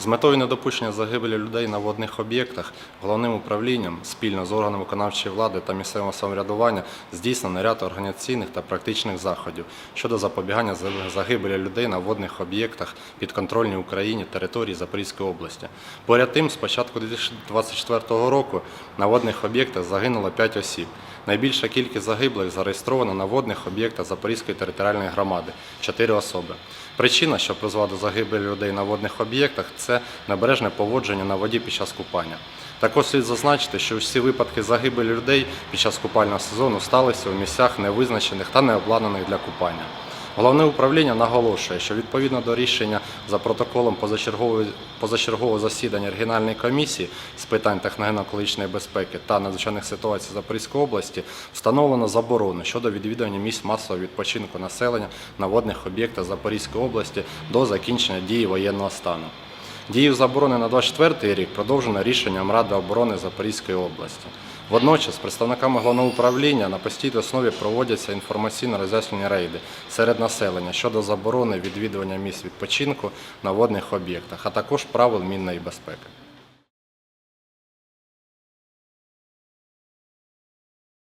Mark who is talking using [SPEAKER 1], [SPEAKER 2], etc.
[SPEAKER 1] З метою недопущення загибелі людей на водних об'єктах головним управлінням спільно з органами виконавчої влади та місцевого самоврядування здійснено ряд організаційних та практичних заходів щодо запобігання загибелі людей на водних об'єктах підконтрольній Україні території Запорізької області. Поряд тим, з початку 2024 року на водних об'єктах загинуло 5 осіб. Найбільша кількість загиблих зареєстрована на водних об'єктах Запорізької територіальної громади 4 особи. Причина, що призвела до загибелі людей на водних об'єктах, це небережне поводження на воді під час купання. Також слід зазначити, що всі випадки загибелі людей під час купального сезону сталися у місцях невизначених та необладнаних для купання. Головне управління наголошує, що відповідно до рішення за протоколом позачергового засідання регіональної комісії з питань техногенно-екологічної безпеки та надзвичайних ситуацій Запорізької області встановлено заборону щодо відвідування місць масового відпочинку населення на водних об'єктах Запорізької області до закінчення дії воєнного стану. Дію заборони на 24 рік продовжено рішенням Ради оборони Запорізької області. Водночас представниками головного управління на постійній основі проводяться інформаційно-роз'яснені рейди серед населення щодо заборони відвідування місць відпочинку на водних об'єктах, а також правил мінної безпеки.